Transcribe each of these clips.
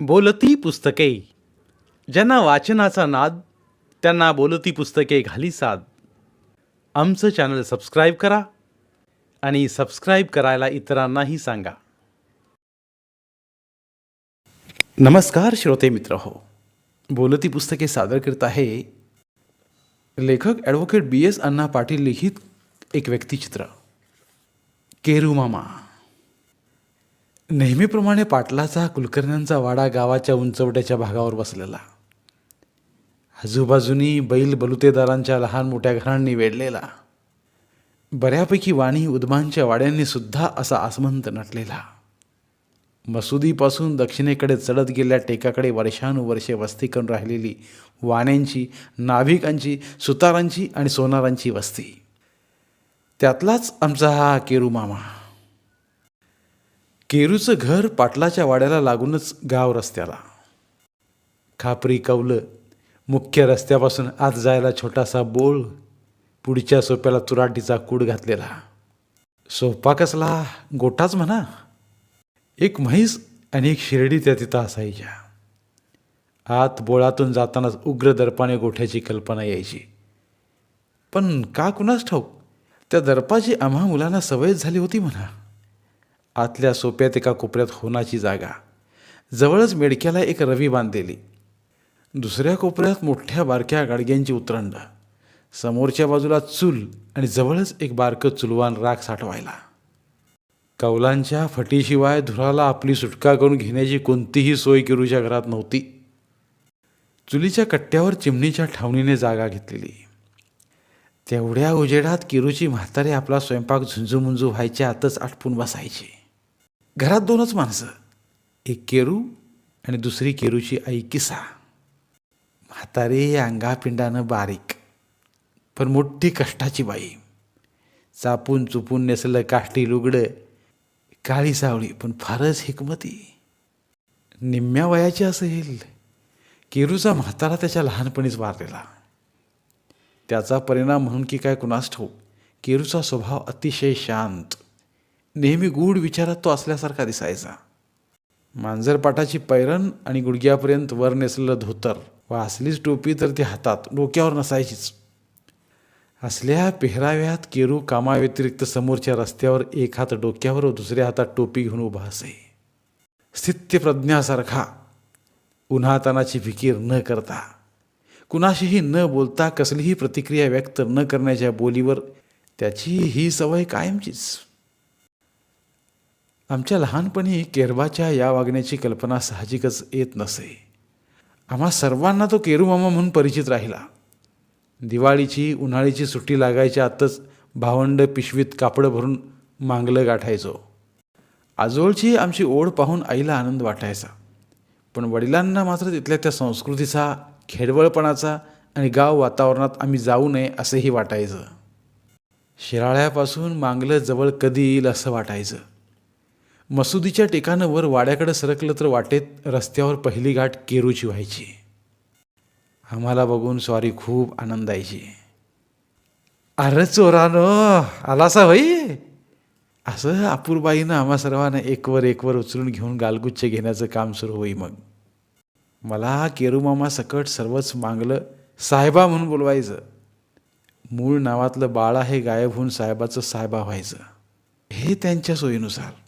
बोलती पुस्तके. ज्यांना वाचनाचा नाद त्यांना बोलती पुस्तके घाली साद. आमचं चॅनल सबस्क्राईब करा आणि सबस्क्राईब करायला इतरांनाही सांगा. नमस्कार श्रोते मित्र हो. बोलती पुस्तके सादर करत आहे लेखक advocate B S Anna Patil लिखित एक व्यक्तिचित्र. केरुमामा. नेहमीप्रमाणे पाटलाचा कुलकर्ण्यांचा वाडा गावाच्या उंचवट्याच्या भागावर बसलेला. आजूबाजूनी बैल बलुतेदारांच्या लहान मोठ्या घरांनी वेढलेला. बऱ्यापैकी वाणी उदमांच्या वाड्यांनी सुद्धा असा आसमंत नटलेला. मसुदीपासून दक्षिणेकडे चढत गेल्या टेकाकडे वर्षानुवर्षे वस्ती करून राहिलेली वाण्यांची नाभिकांची सुतारांची आणि सोनारांची वस्ती. त्यातलाच आमचा हा केरू मामा केरूचं घर पाटलाच्या वाड्याला लागूनच गाव रस्त्याला. खापरी कवलं मुख्य रस्त्यापासून आत जायला छोटासा बोळ पुढच्या सोप्याला तुराटीचा कूड घातलेला. सोपा कसला? गोटाच म्हणा. एक म्हैस आणि एक शिर्डी त्या तिथं असायच्या. आत बोळातून जातानाच उग्र दर्पाने गोठ्याची कल्पना यायची. पण का कुणास ठाऊक? त्या दर्पाची आम्हा मुलांना सवयच झाली होती म्हणा. आतल्या सोप्यात एका कोपऱ्यात होनाची जागा. जवळच मेडक्याला एक रवी बांधलेली. दुसऱ्या कोपऱ्यात मोठ्या बारक्या गाडग्यांची उतरंड. समोरच्या बाजूला चूल आणि जवळच एक बारकं चुलवान राख साठवायला. कौलांच्या फटीशिवाय धुराला आपली सुटका करून घेण्याची कोणतीही सोय किरूच्या घरात नव्हती. चुलीच्या कट्ट्यावर चिमणीच्या ठावणीने जागा घेतलेली. तेवढ्या उजेडात किरूची म्हातारे आपला स्वयंपाक झुंजूमुंजू व्हायच्या आतच आटपून बसायचे. घरात दोनच माणसं. एक केरू आणि दुसरी केरूची आई किसा म्हातारे अंगापिंडानं बारीक पण मोठी कष्टाची बाई. चापून चुपून नेसलं काष्टी लुगडं काळी सावळी पण फारच हिकमती. निम्म्या वयाची असेल केरूचा म्हातारा त्याच्या लहानपणीच वारलेला. त्याचा परिणाम म्हणून की काय कुणास ठाऊक केरूचा स्वभाव अतिशय शांत. नेहमी गूढ विचारात तो असल्यासारखा दिसायचा. मांजरपाटाची पैरण आणि गुडघ्यापर्यंत वर नेसलेलं धोतर व असलीच टोपी तर ती हातात डोक्यावर नसायचीच. असल्या पेहराव्यात केरू कामाव्यतिरिक्त समोरच्या रस्त्यावर एक हात डोक्यावर व दुसऱ्या हातात टोपी घेऊन उभा असे. स्थित्यप्रज्ञासारखा. उन्हातानाची फिकीर न करता. कुणाशीही न बोलता कसलीही प्रतिक्रिया व्यक्त न करण्याच्या बोलीवर त्याची ही सवय कायमचीच. आमच्या लहानपणी केरबाच्या या वागण्याची कल्पना साहजिकच येत नसे. आम्हा सर्वांना तो केरूमामा म्हणून परिचित राहिला. दिवाळीची उन्हाळीची सुट्टी लागायच्या आतच भावंड पिशवीत कापडं भरून मांगलं गाठायचो. आजोळची आमची ओढ पाहून आईला आनंद वाटायचा. पण वडिलांना मात्र तिथल्या त्या संस्कृतीचा खेडवळपणाचा आणि गाव वातावरणात आम्ही जाऊ नये असंही वाटायचं. शिराळ्यापासून मांगलं जवळ कधी येईल असं वाटायचं. मसुदीच्या टेकानं वर वाड्याकडे सरकलं तर वाटेत रस्त्यावर पहिली गाठ केरूची व्हायची. आम्हाला बघून स्वारी खूप आनंदायची अरे चोरानो आलासा होई? असं अपूर्बाईनं आम्हा सर्वांना एकवर एकवर उचलून घेऊन गालगुच्छ घेण्याचं काम सुरू होई मग. मला केरूमामा सकट सर्वच मागलं साहेबा म्हणून बोलवायचं. मूळ नावातलं बाळा हे गायब होऊन साहेबाचं साहेबा व्हायचं. हे त्यांच्या सोयीनुसार.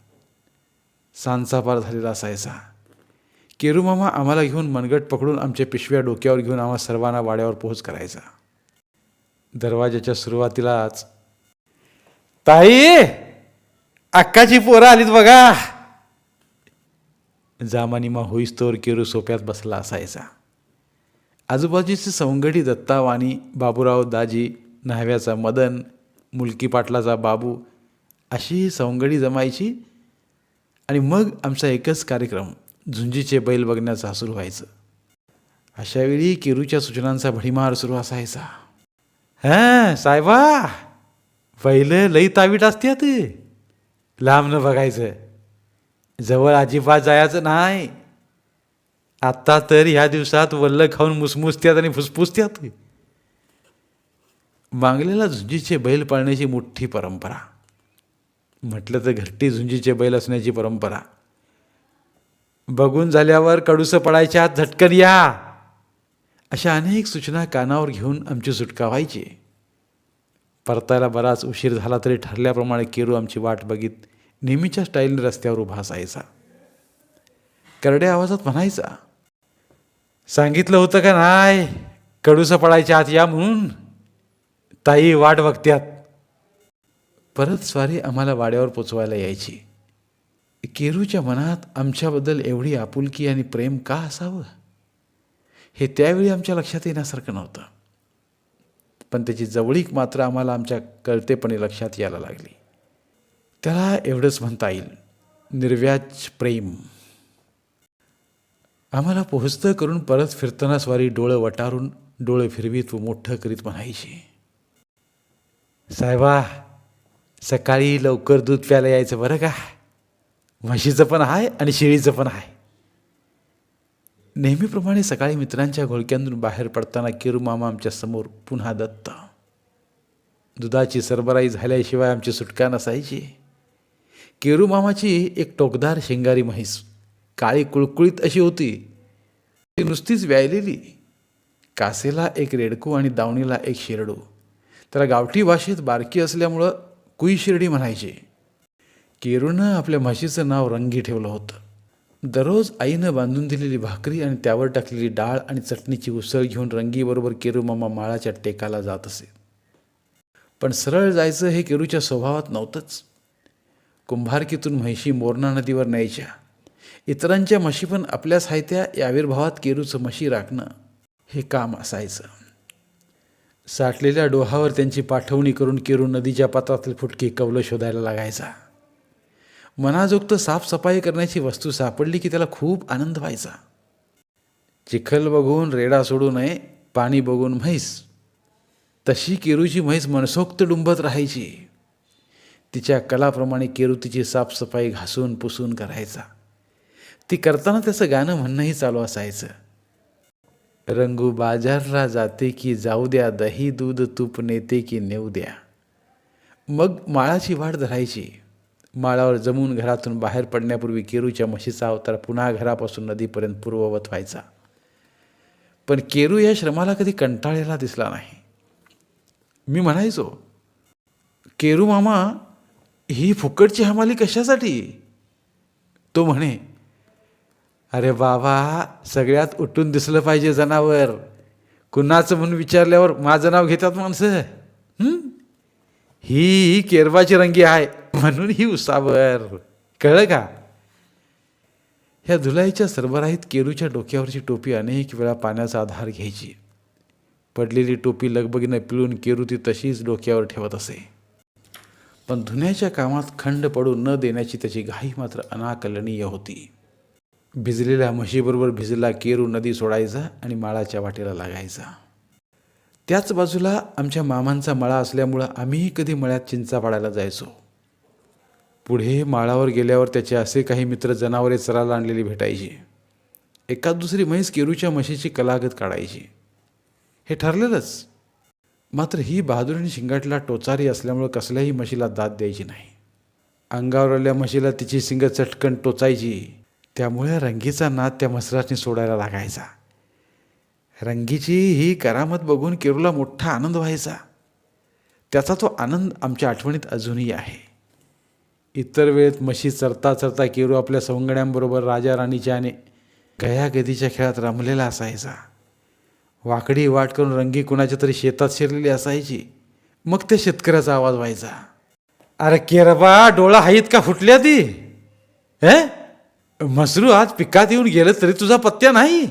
सांचा पार झालेला असायचा. केरूमामा आम्हाला घेऊन मनगट पकडून आमच्या पिशव्या डोक्यावर घेऊन आम्हा सर्वांना वाड्यावर पोहोच करायचा. दरवाजाच्या सुरुवातीलाच ताई अक्काची पोरं आलीत बघा. जामानिमा होईस्तोवर केरू सोप्यात बसला असायचा. आजूबाजूचे सवंगडी दत्तावाणी बाबूराव दाजी न्हाव्याचा मदन मुलकी पाटलाचा बाबू अशी सवंगडी जमायची आणि मग आमचा एकच कार्यक्रम झुंजीचे बैल बघण्याचा सुरू व्हायचं. अशावेळी केरूच्या सूचनांचा भडीमार सुरू असायचा. हां साहेबा बैल लई तावीट असत्यात. लांबनं बघायचं. जवळ अजिबात जायचं नाही. आत्ता तर ह्या दिवसात वल्ल खाऊन मुसमुसत्यात आणि फुसफुसत्यात. मांगलेला झुंजीचे बैल पाळण्याची मोठी परंपरा. म्हटलं तर घरटी झुंजीचे बैल असण्याची परंपरा. बघून झाल्यावर कडूस पडायच्या आत झटकन या. अशा अनेक सूचना कानावर घेऊन आमची सुटका व्हायची. परतायला बराच उशीर झाला तरी ठरल्याप्रमाणे केरू आमची वाट बघित नेहमीच्या स्टाईलने रस्त्यावर उभा असायचा. करड्या आवाजात म्हणायचा सांगितलं होतं का नाही? कडूस पडायच्या आत या म्हणून. ताई वाट बघत्यात. परत स्वारी आम्हाला वाड्यावर पोचवायला यायची. केरूच्या मनात आमच्याबद्दल एवढी आपुलकी आणि प्रेम का असावं? हे त्यावेळी आमच्या लक्षात येण्यासारखं नव्हतं. पण त्याची जवळीक मात्र आम्हाला आमच्या कळतेपणे लक्षात यायला लागली. त्याला एवढंच म्हणता येईल निर्व्याज प्रेम. आम्हाला पोहोचतं करून परत फिरताना स्वारी डोळं वटारून डोळे फिरवीत व मोठं करीत म्हणायची. साहेबा सकाळी लवकर दूध प्यायला यायचं बरं का? म्हशीचं पण आहे आणि शेळीचं पण आहे. नेहमीप्रमाणे सकाळी मित्रांच्या घोळक्यांतून बाहेर पडताना किरू मामा आमच्यासमोर पुन्हा दत्त. दुधाची सरबराई झाल्याशिवाय आमची सुटका नसायची. केरू मामाची एक टोकदार शेंगारी म्हैस काळी कुळकुळीत अशी होती. ती नुसतीच व्यायलेली. कासेला एक रेडकू आणि दावणीला एक शिरडू. त्याला गावठी भाषेत बारकी असल्यामुळं कुई शिर्डी म्हणायचे केरूनं आपल्या म्हशीचं नाव रंगी ठेवलं होतं. दररोज आईनं बांधून दिलेली भाकरी आणि त्यावर टाकलेली डाळ आणि चटणीची उसळ घेऊन रंगीबरोबर केरू मामा माळाच्या टेकाला जात असे. पण सरळ जायचं हे केरूच्या स्वभावात नव्हतंच. कुंभारकीतून म्हैशी मोरणा नदीवर न्यायच्या. इतरांच्या म्हशी पण आपल्या साहित्या या आविर्भावात केरूचं म्हशी राखणं हे काम असायचं. साठलेल्या डोहावर त्यांची पाठवणी करून केरू नदीच्या पात्रातील फुटकी कवलं शोधायला लागायचा. मनाजोगतं साफसफाई करण्याची वस्तू सापडली की त्याला खूप आनंद व्हायचा. चिखल बघून रेडा सोडू नये पाणी बघून म्हैस. तशी केरूची म्हैस मनसोक्त डुंबत राहायची. तिच्या कलाप्रमाणे केरू तिची साफसफाई घासून पुसून करायचा. ती करताना त्याचं गाणं म्हणणंही चालू असायचं. रंगू बाजारला जाते की जाऊ द्या दही दूध तूप नेते की नेऊ द्या. मग माळाची वाट धरायची. माळावर जमून घरातून बाहेर पडण्यापूर्वी केरूच्या म्हशीचा अवतार पुन्हा घरापासून नदीपर्यंत पूर्ववत व्हायचा. पण केरू या श्रमाला कधी कंटाळलेला दिसला नाही. मी म्हणायचो केरू मामा ही फुकटची हमाली कशासाठी? तो म्हणे अरे बाबा सगळ्यात उठून दिसलं पाहिजे जनावर. कुणाचं म्हणून विचारल्यावर माझं नाव घेतात माणसं? ही? केरबाची रंगी आहे म्हणून ही उसावर. कळलं का? ह्या धुलाईच्या सरबराहीत केरूच्या डोक्यावरची टोपी अनेक वेळा पाण्याचा आधार घ्यायची. पडलेली टोपी लगबगीनं पिळून केरू ती तशीच डोक्यावर ठेवत असे. पण धुण्याच्या कामात खंड पडू न देण्याची त्याची घाई मात्र अनाकलनीय होती. भिजलेल्या म्हशीबरोबर भिजला केरू नदी सोडायचा आणि माळाच्या वाटेला लागायचा. त्याच बाजूला आमच्या मामांचा मळा असल्यामुळं आम्हीही कधी मळ्यात चिंचा पाडायला जायचो. पुढे माळावर गेल्यावर त्याचे असे काही मित्र जनावरे चराला आणलेली भेटायची. एकाच दुसरी म्हैस केरूच्या म्हशीची कलागत काढायची. हे ठरलेलंच. मात्र ही बहादुरीने शिंगाटला टोचारी असल्यामुळं कसल्याही म्हशीला दाद द्यायची नाही. अंगावर आल्या म्हशीला तिची शिंग चटकन टोचायची. त्यामुळे रंगीचा नाद त्या मसराने सोडायला लागायचा. रंगीची ही करामत बघून केरूला मोठा आनंद व्हायचा. त्याचा तो आनंद आमच्या आठवणीत अजूनही आहे. इतर वेळेत म्हशी चरता चरता केरू आपल्या सवंगड्यांबरोबर राजा राणीच्या आणि गया गदीच्या खेळात रमलेला असायचा. वाकडी वाट करून रंगी कुणाच्या तरी शेतात शिरलेली असायची. मग त्या शेतकऱ्याचा आवाज व्हायचा. अरे केरबा डोळा हाईत का फुटल्या ती हे? मसरू आज पिकात येऊन गेलं तरी तुझा पत्त्या नाही.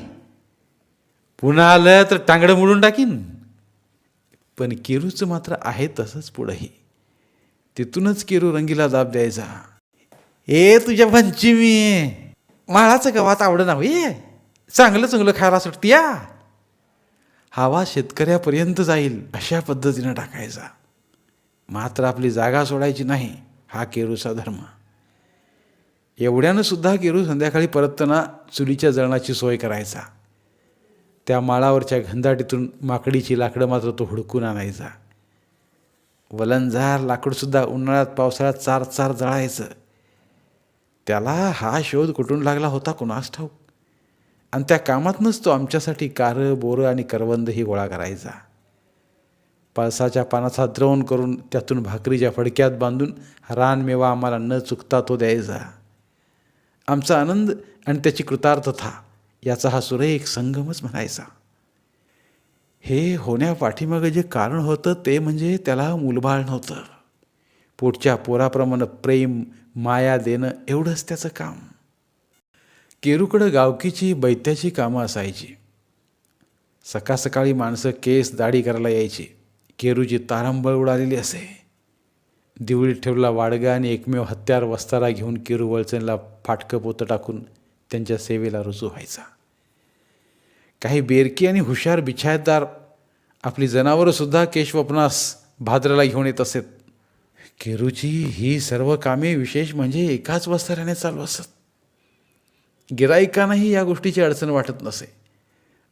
पुन्हा आलं तर टांगडं मोडून टाकीन. पण केरूचं मात्र आहे तसंच पुढंही. तिथूनच केरू रंगीला दाब द्यायचा. ए तुझ्या पंचमी. माळाचं गवात आवड ना ये चांगलं चांगलं खायला सुटती या हवा शेतकऱ्यापर्यंत जाईल अशा पद्धतीनं टाकायचा. मात्र आपली जागा सोडायची नाही हा केरूचा धर्म. एवढ्यानं सुद्धा केरू संध्याकाळी परतताना चुलीच्या जळणाची सोय करायचा. त्या माळावरच्या घंदाटीतून माकडीची लाकडं मात्र तो हुडकून आणायचा. वलंजार लाकूडसुद्धा उन्हाळ्यात पावसाळ्यात चार चार जळायचं. त्याला हा शोध कुठून लागला होता कुणास ठाऊक? आणि त्या कामातनंच तो आमच्यासाठी कारं बोरं आणि करवंदही गोळा करायचा. पळसाच्या पानाचा द्रवण करून त्यातून भाकरीच्या फडक्यात बांधून रानमेवा आम्हाला न चुकता तो द्यायचा. आमचा आनंद आणि त्याची कृतार्थता याचा हा सुरेख संगमच म्हणायचा. हे होण्यापाठीमागं जे कारण होतं ते म्हणजे त्याला मुलबाळ नव्हतं. पोटच्या पोराप्रमाणे प्रेम माया देणं एवढंच त्याचं काम. केरूकडं गावकीची बैत्याची कामं असायची. सकाळ सकाळी माणसं केस दाढी करायला यायची. केरूची तारंबळ उडालेली असे. दिवळीत ठेवला वाडगा आणि एकमेव हत्यार वस्तारा घेऊन केरू वळचणला फाटकं पोतं टाकून त्यांच्या सेवेला रुजू व्हायचा. काही बेरकी आणि हुशार बिछायतदार आपली जनावरंसुद्धा केशवपनास भाद्राला घेऊन येत असत. केरूची ही सर्व कामे विशेष म्हणजे एकाच वस्ताऱ्याने चालू असत. गिराईकांनाही या गोष्टीची अडचण वाटत नसे.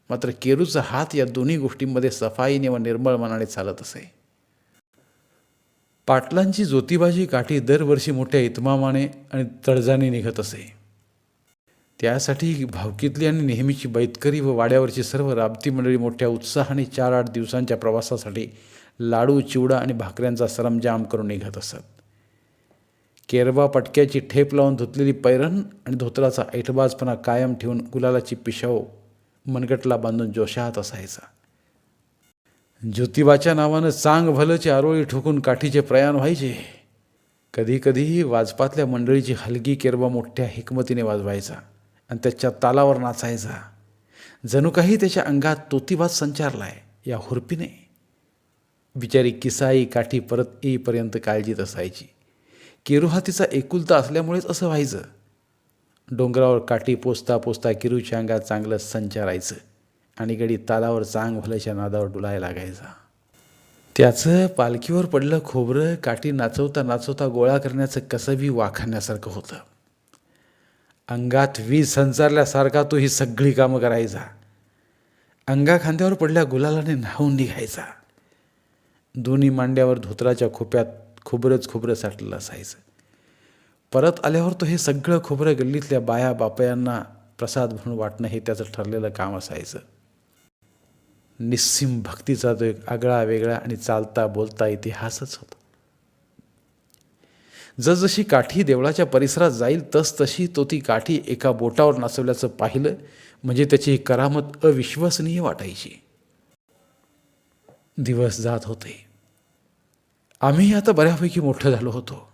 मात्र केरूचा हात या दोन्ही गोष्टींमध्ये सफाईने व निर्मळ मनाने चालत असे. पाटलांची ज्योतिबाची काठी दरवर्षी मोठ्या इतमामाने आणि तळजाने निघत असे. त्यासाठी भावकीतली आणि नेहमीची बैतकरी व वाड्यावरची सर्व राबती मंडळी मोठ्या उत्साहाने चार आठ दिवसांच्या प्रवासासाठी लाडू चिवडा आणि भाकऱ्यांचा सरंजाम करून निघत असत. केरवा पटक्याची ठेप लावून धुतलेली पैरण आणि धोतराचा ऐटबाजपणा कायम ठेवून गुलालाची पिशव मनगटला बांधून जोशात असायचा. ज्योतिबाच्या नावानं चांग भलचे आरोळी ठोकून काठीचे प्रयाण व्हायचे. कधीकधी वाजपातल्या मंडळीची हलगी केरबा मोठ्या हिकमतीने वाजवायचा आणि त्याच्या तालावर नाचायचा. जणू काही त्याच्या अंगात तोतीबाज संचारलाय या हुरपीने. बिचारी किसाई काठी परत येईपर्यंत काळजीत असायची. केरू हा तिचा एकुलता असल्यामुळेच असं व्हायचं. डोंगरावर काठी पोचता पोचता किरूच्या अंगात चांगलं संचारायचं. आणि गडी तालावर चांग भल्याच्या नादावर डुलायला लागायचा. त्याचं पालखीवर पडलं खोबरं काठी नाचवता नाचवता गोळा करण्याचं कसंबी वाखाण्यासारखं होतं. अंगात वीज संचारल्यासारखा तो ही सगळी कामं करायचा. अंगा खांद्यावर पडल्या गुलालाने न्हावून निघायचा. दोन्ही मांड्यावर धोत्राच्या खोप्यात खोबरंच खोबरं साठलेलं असायचं. परत आल्यावर तो हे सगळं खोबरं गल्लीतल्या बाया बापयांना प्रसाद म्हणून वाटणं हे त्याचं ठरलेलं काम असायचं. निस्सीम भक्तीचा तो एक आगळा वेगळा आणि चालता बोलता इतिहासच होता. जसजशी काठी देवळाच्या परिसरात जाईल तसतशी तो ती काठी एका बोटावर नाचवल्याचं पाहिलं म्हणजे त्याची करामत अविश्वसनीय वाटायची. दिवस जात होते. आम्ही आता बऱ्यापैकी मोठं झालो होतो.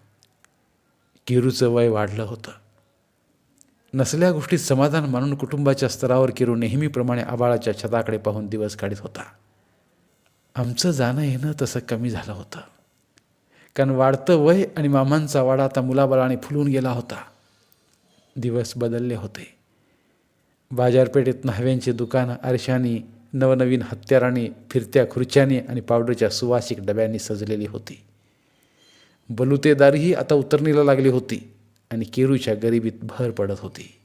किरूचं वय वाढलं होतं. नसल्या गोष्टीत समाधान मानून कुटुंबाच्या स्तरावर किरू नेहमीप्रमाणे आबाळाच्या छताकडे पाहून दिवस काढत होता. आमचं जाणं येणं तसं कमी झालं होतं. कारण वाढतं वय आणि मामांचा वाडा आता मुलाबाळाने फुलून गेला होता. दिवस बदलले होते. बाजारपेठेत न्हाव्यांची दुकानं आरशानी नवनवीन हत्याराने फिरत्या खुर्च्यांनी आणि पावडरच्या सुवासिक डब्यांनी सजलेली होती. बलुतेदारीही आता उतरणीला लागली होती. आणि केरूच्या गरिबीत भर पडत होती.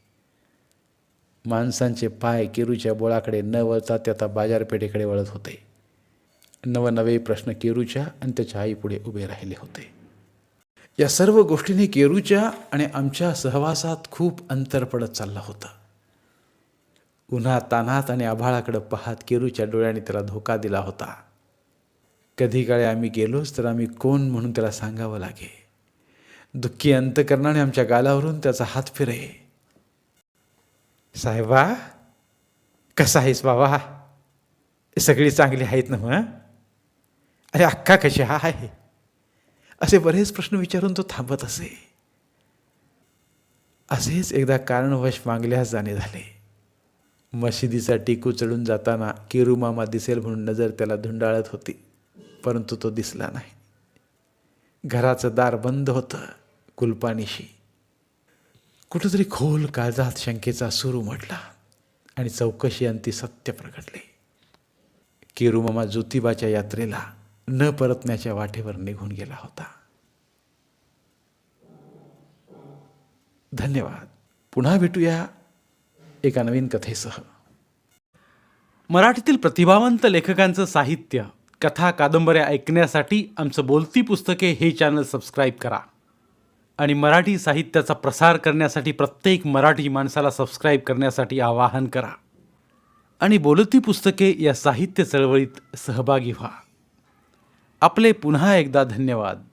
माणसांचे पाय केरूच्या बोळाकडे न वळता ते आता बाजारपेठेकडे वळत होते. नवनवे प्रश्न केरूच्या आणि त्याच्या आईपुढे उभे राहिले होते. या सर्व गोष्टींनी केरूच्या आणि आमच्या सहवासात खूप अंतर पडत चाललं होतं. उन्हा तानात आणि आभाळाकडं पाहत केरूच्या डोळ्याने त्याला धोका दिला होता. कधी काळी आम्ही गेलोच तर आम्ही कोण म्हणून त्याला सांगावं लागे? दुःखी अंतकरणाने आमच्या गालावरून त्याचा हात फिरे. साहेबा कसा आहेस बाबा? सगळी चांगली आहेत ना मग? अरे अक्का कशी हा आहे? असे बरेच प्रश्न विचारून तो थांबत असे. असेच एकदा कारणवश मागल्यास जाणे झाले. मशिदीचा टिकू चढून जाताना किरुमामा दिसेल म्हणून नजर त्याला धुंडाळत होती परंतु तो दिसला नाही. घराचं दार बंद होतं कुलपानीशी कुठंतरी खोल काळजात शंकेचा सूर उमटला आणि चौकशी अंती सत्य प्रगटले केरुमामा ज्योतिबाच्या यात्रेला न परतण्याच्या वाटेवर निघून गेला होता. धन्यवाद. पुन्हा भेटूया एका नवीन कथेसह. मराठीतील प्रतिभावंत लेखकांचं साहित्य कथा कादंबऱ्या ऐकण्यासाठी आमचं बोलती पुस्तके हे चॅनल सबस्क्राईब करा. आणि मराठी साहित्याचा प्रसार करण्यासाठी प्रत्येक मराठी माणसाला सबस्क्राईब करण्यासाठी आवाहन करा. आणि बोलती पुस्तके या साहित्य चळवळीत सहभागी व्हा. आपले पुन्हा एकदा धन्यवाद.